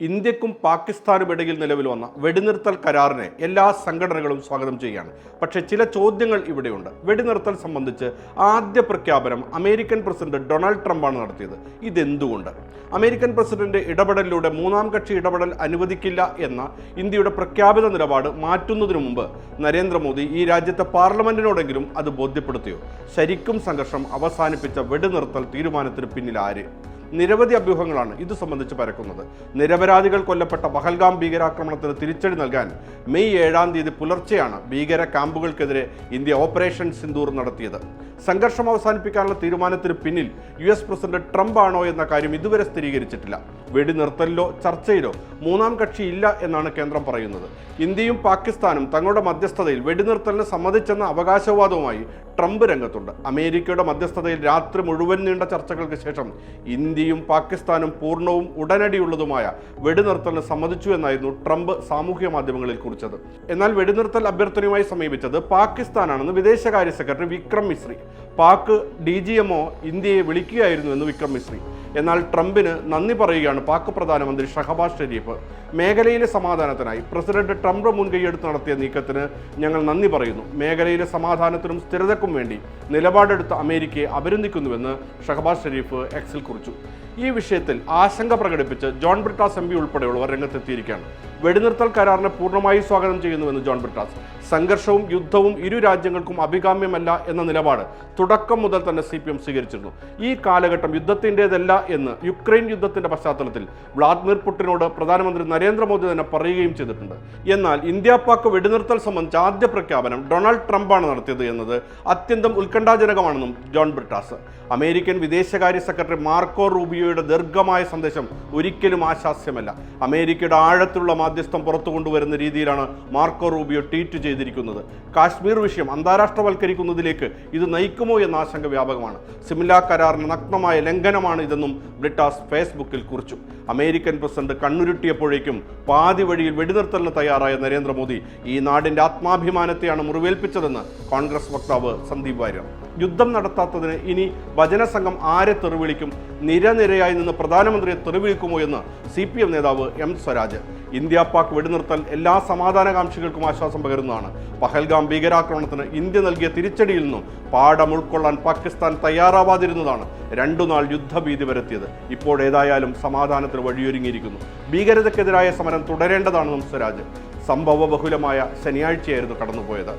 ഇന്ത്യക്കും പാകിസ്ഥാനും ഇടയിൽ നിലവിൽ വന്ന വെടിനിർത്തൽ കരാറിനെ എല്ലാ സംഘടനകളും സ്വാഗതം ചെയ്യുകയാണ്. പക്ഷേ ചില ചോദ്യങ്ങൾ ഇവിടെയുണ്ട്. വെടിനിർത്തൽ സംബന്ധിച്ച് ആദ്യ പ്രഖ്യാപനം അമേരിക്കൻ പ്രസിഡന്റ് ഡൊണാൾഡ് ട്രംപാണ് നടത്തിയത്. ഇതെന്തുകൊണ്ട്? അമേരിക്കൻ പ്രസിഡന്റ് ഇടപെടലിലൂടെ മൂന്നാം കക്ഷി ഇടപെടൽ അനുവദിക്കില്ല എന്ന ഇന്ത്യയുടെ പ്രഖ്യാപിത നിലപാട് മാറ്റുന്നതിനു മുമ്പ് നരേന്ദ്രമോദി ഈ രാജ്യത്തെ പാർലമെന്റിനോടെങ്കിലും അത് ബോധ്യപ്പെടുത്തിയോ? ശരിക്കും സംഘർഷം അവസാനിപ്പിച്ച വെടിനിർത്തൽ തീരുമാനത്തിന് പിന്നിൽ ആര്? നിരവധി അഭ്യൂഹങ്ങളാണ് ഇത് സംബന്ധിച്ച് പരക്കുന്നത്. നിരപരാധികൾ കൊല്ലപ്പെട്ട പഹൽഗാം ഭീകരാക്രമണത്തിന് തിരിച്ചടി നൽകാൻ മെയ് ഏഴാം തീയതി പുലർച്ചെയാണ് ഭീകര ക്യാമ്പുകൾക്കെതിരെ ഇന്ത്യ ഓപ്പറേഷൻ സിന്ദൂർ നടത്തിയത്. സംഘർഷം അവസാനിപ്പിക്കാനുള്ള തീരുമാനത്തിന് പിന്നിൽ യു എസ് പ്രസിഡന്റ് ട്രംപ് ആണോ എന്ന കാര്യം ഇതുവരെ സ്ഥിരീകരിച്ചിട്ടില്ല. വെടിനിർത്തലിലോ ചർച്ചയിലോ മൂന്നാം കക്ഷി ഇല്ല എന്നാണ് കേന്ദ്രം പറയുന്നത്. ഇന്ത്യയും പാകിസ്ഥാനും തങ്ങളുടെ മധ്യസ്ഥതയിൽ വെടിനിർത്തലിന് സമ്മതിച്ചെന്ന അവകാശവാദവുമായി ട്രംപ് രംഗത്തുണ്ട്. അമേരിക്കയുടെ മധ്യസ്ഥതയിൽ രാത്രി മുഴുവൻ നീണ്ട ചർച്ചകൾക്ക് ശേഷം ഇന്ത്യയും പാകിസ്ഥാനും പൂർണവും ഉടനടിയുള്ളതുമായ വെടിനിർത്തലിന് സമ്മതിച്ചു എന്നായിരുന്നു ട്രംപ് സാമൂഹ്യ മാധ്യമങ്ങളിൽ കുറിച്ചത്. എന്നാൽ വെടിനിർത്തൽ അഭ്യർത്ഥനയുമായി സമീപിച്ചത് പാകിസ്ഥാനാണെന്ന് വിദേശകാര്യ secretary Vikram Misri. Pak D G M O ഇന്ത്യയെ വിളിക്കുകയായിരുന്നു എന്ന് വിക്രം മിശ്രി. എന്നാൽ ട്രംപിന് നന്ദി പറയുകയാണ് പാക് പ്രധാനമന്ത്രി ഷഹബാസ് ഷെരീഫ്. മേഖലയിലെ സമാധാനത്തിനായി പ്രസിഡന്റ് ട്രംപ് മുൻകൈയെടുത്ത് നടത്തിയ നീക്കത്തിന് ഞങ്ങൾ നന്ദി പറയുന്നു. മേഖലയിലെ സമാധാനത്തിനും സ്ഥിരതയ്ക്കും വേണ്ടി നിലപാടെടുത്ത അമേരിക്കയെ അഭിനന്ദിക്കുന്നുവെന്ന് ഷഹബാസ് ഷെരീഫ് എക്സിൽ കുറിച്ചു. ഈ വിഷയത്തിൽ ആശങ്ക പ്രകടിപ്പിച്ച് ജോൺ ബ്രിട്ടാസ് എം പി ഉൾപ്പെടെയുള്ളവർ രംഗത്തെത്തിയിരിക്കുകയാണ്. വെടിനിർത്തൽ കരാറിനെ പൂർണമായി സ്വാഗതം ചെയ്യുന്നുവെന്ന് ജോൺ ബ്രിട്ടാസ്. സംഘർഷവും യുദ്ധവും ഇരു രാജ്യങ്ങൾക്കും അഭികാമ്യമല്ല എന്ന നിലപാട് തുടക്കം മുതൽ തന്നെ സി പി എം സ്വീകരിച്ചിരുന്നു. ഈ കാലഘട്ടം യുദ്ധത്തിന്റെതല്ല എന്ന് യുക്രൈൻ യുദ്ധത്തിന്റെ പശ്ചാത്തലത്തിൽ വ്ളാദിമിർ പുട്ടിനോട് പ്രധാനമന്ത്രി നരേന്ദ്രമോദി തന്നെ പറയുകയും ചെയ്തിട്ടുണ്ട്. എന്നാൽ ഇന്ത്യ പാക് വെടിനിർത്തൽ സംബന്ധിച്ച ആദ്യ പ്രഖ്യാപനം ഡൊണാൾഡ് ട്രംപാണ് നടത്തിയത് എന്നത് അത്യന്തം ഉത്കണ്ഠാജനകമാണെന്നും ജോൺ ബ്രിട്ടാസ്. അമേരിക്കൻ വിദേശകാര്യ സെക്രട്ടറി മാർക്കോ റൂബിയോയുടെ ദീർഘമായ സന്ദേശം ഒരിക്കലും ആശാസ്യമല്ല. അമേരിക്കയുടെ ആഴത്തിലുള്ള മാധ്യസ്ഥം പുറത്തു കൊണ്ടുവരുന്ന രീതിയിലാണ് മാർക്കോ റൂബിയോ ട്വീറ്റ് ചെയ്തിരിക്കുന്നത്. കാശ്മീർ വിഷയം അന്താരാഷ്ട്രവൽക്കരിക്കുന്നതിലേക്ക് ഇത് നയിക്കുമോ എന്ന ആശങ്ക വ്യാപകമാണ്. സിമില കരാറിന് നഗ്നമായ ലംഘനമാണ് ഇതെന്നും ബ്രിട്ടാസ് ഫേസ്ബുക്കിൽ കുറിച്ചു. അമേരിക്കൻ പ്രസിഡന്റ് കണ്ണുരുട്ടിയപ്പോഴേക്കും പാതി വഴിയിൽ വെടിനിർത്തലിന് തയ്യാറായ നരേന്ദ്രമോദി ഈ നാടിന്റെ ആത്മാഭിമാനത്തെയാണ് മുറിവേൽപ്പിച്ചതെന്ന് കോൺഗ്രസ് വക്താവ് സന്ദീപ് വാര്യർ. യുദ്ധം നടത്താത്തതിന് ഇനി വചനസംഘം ആരെ തെറിവിളിക്കും? നിരനിരയായി നിന്ന് പ്രധാനമന്ത്രിയെ തെറിവിളിക്കുമോ എന്ന് സി പി എം നേതാവ് എം സ്വരാജ്. ഇന്ത്യ പാക് വെടിനിർത്തൽ എല്ലാ സമാധാനകാംക്ഷികൾക്കും ആശ്വാസം പകരുന്നതാണ്. പഹൽഗാം ഭീകരാക്രമണത്തിന് ഇന്ത്യ നൽകിയ തിരിച്ചടിയിൽ നിന്നും പാഠം ഉൾക്കൊള്ളാൻ പാകിസ്ഥാൻ തയ്യാറാവാതിരുന്നതാണ് രണ്ടു നാൾ യുദ്ധഭീതി വരുത്തിയത് ഇപ്പോഴേതായാലും സമാധാനത്തിന് വഴിയൊരുങ്ങിയിരിക്കുന്നു. ഭീകരതയ്ക്കെതിരായ സമരം തുടരേണ്ടതാണെന്നും സ്വരാജ് സംഭവ ബഹുലമായ ശനിയാഴ്ചയായിരുന്നു കടന്നുപോയത്.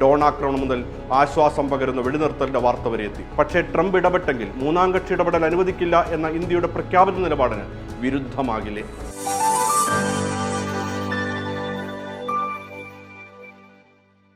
ഡോൺ ആക്രമണം മുതൽ ആശ്വാസം പകരുന്ന വെടിനിർത്തലിന്റെ വാർത്ത വരെ എത്തി. പക്ഷേ ട്രംപ് ഇടപെട്ടെങ്കിൽ മൂന്നാം കക്ഷി ഇടപെടൽ അനുവദിക്കില്ല എന്ന ഇന്ത്യയുടെ പ്രഖ്യാപിത നിലപാടിന് വിരുദ്ധമാകില്ലേ?